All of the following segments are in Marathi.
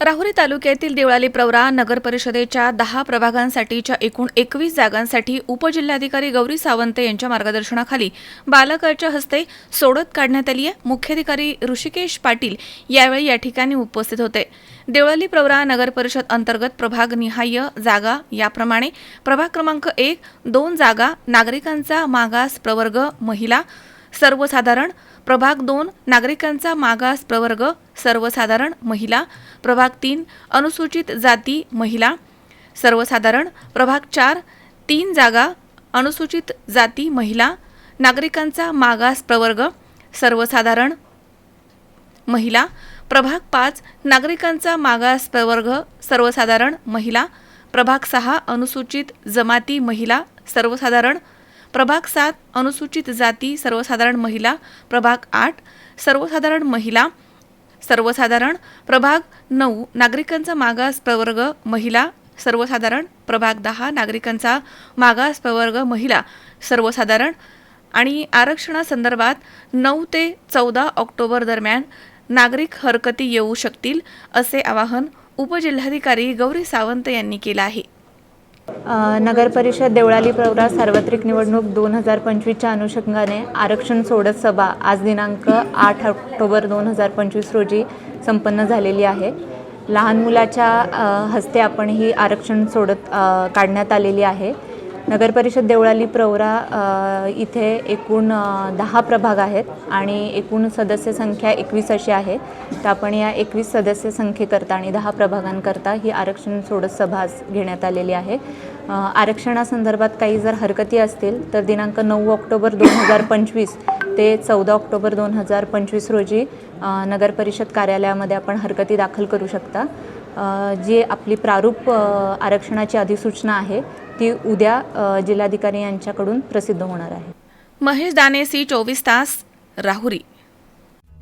राहुरी तालुक्यातील देवळाली प्रवरा नगर परिषदेच्या दहा प्रभागांसाठीच्या एकूण एकवीस जागांसाठी उपजिल्हाधिकारी गौरी सावंत यांच्या मार्गदर्शनाखाली बालकाच्या हस्ते सोडत काढण्यात आली आहे. मुख्याधिकारी ऋषिकेश पाटील यावेळी या ठिकाणी उपस्थित होते. देवळाली प्रवरा नगर परिषद अंतर्गत प्रभाग निहाय्य जागा याप्रमाणे प्रभाग क्रमांक एक दोन जागा नागरिकांचा मागास प्रवर्ग महिला सर्वसाधारण प्रभाग दोन नागरिकांचा मागास प्रवर्ग सर्वसाधारण महिला प्रभाग तीन अनुसूचित जाती महिला सर्वसाधारण प्रभाग चार तीन जागा अनुसूचित जाती महिला नागरिकांचा मागास प्रवर्ग सर्वसाधारण महिला प्रभाग पाच नागरिकांचा मागास प्रवर्ग सर्वसाधारण महिला प्रभाग सहा अनुसूचित जमाती महिला सर्वसाधारण प्रभाग सात अनुसूचित जाती सर्वसाधारण महिला प्रभाग आठ सर्वसाधारण महिला सर्वसाधारण प्रभाग नऊ नागरिकांचा मागास प्रवर्ग महिला सर्वसाधारण प्रभाग दहा नागरिकांचा मागास प्रवर्ग महिला सर्वसाधारण. आणि आरक्षणासंदर्भात नऊ ते चौदा ऑक्टोबर दरम्यान नागरिक हरकती येऊ शकतील असे आवाहन उपजिल्हाधिकारी गौरी सावंत यांनी केलं आहे. नगरपरिषद देवळाली प्रवरा सार्वत्रिक निवडणूक दोन हजार पंचवीसच्या अनुषंगाने आरक्षण सोडत सभा आज दिनांक आठ ऑक्टोबर दोन हजार पंचवीस रोजी संपन्न झालेली आहे. लहान मुलाच्या हस्ते आपण ही आरक्षण सोडत काढण्यात आलेली आहे. नगरपरिषद देवळाली प्रवरा इथे एकूण दहा प्रभाग आहेत आणि एकूण सदस्य संख्या एकवीस अशी आहे. तर आपण या एकवीस सदस्य संख्येकरता आणि दहा प्रभागांकरता ही आरक्षण सोडत सभा घेण्यात आलेली आहे. आरक्षणासंदर्भात काही जर हरकती असतील तर दिनांक नऊ ऑक्टोबर दोन हजार पंचवीस ते चौदा ऑक्टोबर दोन हजार पंचवीस रोजी नगरपरिषद कार्यालयामध्ये आपण हरकती दाखल करू शकता. जी आपली प्रारूप आरक्षणाची अधिसूचना आहे ती उद्या जिल्हाधिकारी यांच्याकडून प्रसिद्ध होणार आहे. महेश दाने सी चोवीस तास Rahuri.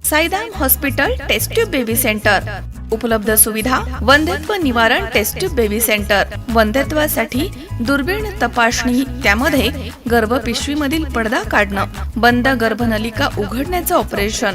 Saidham hospital test tube baby centre. उपलब्ध सुविधा वंध्यत्व निवारण टेस्ट्यूब बेबी सेंटर. वंध्यत्वासाठी दुर्बीण तपासणी त्यामध्ये गर्भपिशवीमधील पडदा काढणं बंद गर्भनलिका उघडण्याचं ऑपरेशन.